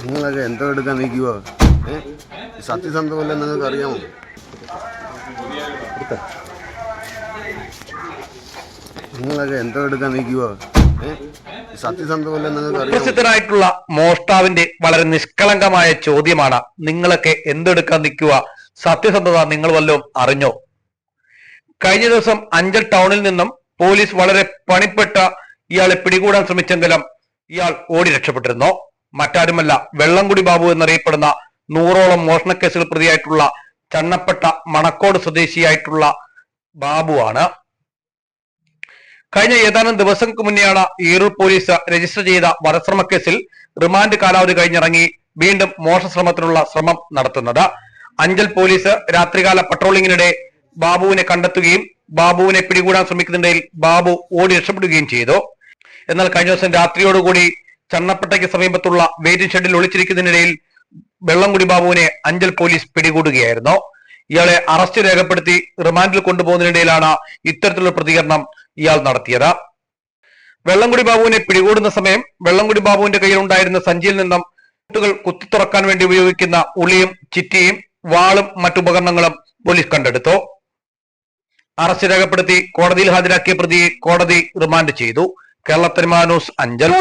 നിങ്ങളൊക്കെ എന്തോ എടുക്കാൻ നിൽക്കുക സത്യസന്ധമല്ല നിങ്ങൾക്ക് അറിയാമോ? നിങ്ങളൊക്കെ എന്തോ എടുക്കാൻ നിൽക്കുവോ? സത്യസന്ധമല്ല മോഷ്ടാവിന്റെ വളരെ നിഷ്കളങ്കമായ ചോദ്യമാണ് നിങ്ങളൊക്കെ എന്തെടുക്കാൻ നിൽക്കുക സത്യസന്ധത നിങ്ങൾ വല്ലതും അറിഞ്ഞോ? കഴിഞ്ഞ ദിവസം അഞ്ചൽ ടൗണിൽ നിന്നും പോലീസ് വളരെ പണിപ്പെട്ട ഇയാളെ പിടികൂടാൻ ശ്രമിച്ചെങ്കിലും ഇയാൾ ഓടി രക്ഷപ്പെട്ടിരുന്നു. മറ്റാരുമല്ല വെള്ളംകുടി ബാബു എന്നറിയപ്പെടുന്ന നൂറോളം മോഷണക്കേസുകൾ പ്രതിയായിട്ടുള്ള ചണ്ണപ്പെട്ട മണക്കോട് സ്വദേശിയായിട്ടുള്ള ബാബുവാണ്. കഴിഞ്ഞ ഏതാനും ദിവസങ്ങൾക്ക് മുന്നെയാണ് ഈറൂർ പോലീസ് രജിസ്റ്റർ ചെയ്ത വധശ്രമക്കേസിൽ റിമാൻഡ് കാലാവധി കഴിഞ്ഞിറങ്ങി വീണ്ടും മോഷണശ്രമത്തിനുള്ള ശ്രമം നടത്തുന്നത്. അഞ്ചൽ പോലീസ് രാത്രികാല പട്രോളിങ്ങിനിടെ ബാബുവിനെ കണ്ടെത്തുകയും ബാബുവിനെ പിടികൂടാൻ ശ്രമിക്കുന്നതിനിടയിൽ ബാബു ഓടി രക്ഷപ്പെടുകയും ചെയ്തു. എന്നാൽ കഴിഞ്ഞ ദിവസം രാത്രിയോടുകൂടി ചണ്ണപ്പട്ടയ്ക്ക് സമീപത്തുള്ള വെയിറ്റിംഗ് ഷെഡിൽ ഒളിച്ചിരിക്കുന്നതിനിടയിൽ വെള്ളംകുടി ബാബുവിനെ അഞ്ചൽ പോലീസ് പിടികൂടുകയായിരുന്നു. ഇയാളെ അറസ്റ്റ് രേഖപ്പെടുത്തി റിമാൻഡിൽ കൊണ്ടുപോകുന്നതിനിടയിലാണ് ഇത്തരത്തിലുള്ള പ്രതികരണം ഇയാൾ നടത്തിയത്. വെള്ളംകുടി ബാബുവിനെ പിടികൂടുന്ന സമയം വെള്ളംകുടി ബാബുവിന്റെ കയ്യിലുണ്ടായിരുന്ന സഞ്ചിയിൽ നിന്നും കുത്തുകൾ തുറക്കാൻ വേണ്ടി ഉപയോഗിക്കുന്ന ഉളിയും ചിറ്റിയും വാളും മറ്റുപകരണങ്ങളും പോലീസ് കണ്ടെടുത്തു. അറസ്റ്റ് രേഖപ്പെടുത്തി കോടതിയിൽ ഹാജരാക്കിയ പ്രതിയെ കോടതി റിമാൻഡ് ചെയ്തു. കേരള മാനൂസ് അഞ്ചൽ.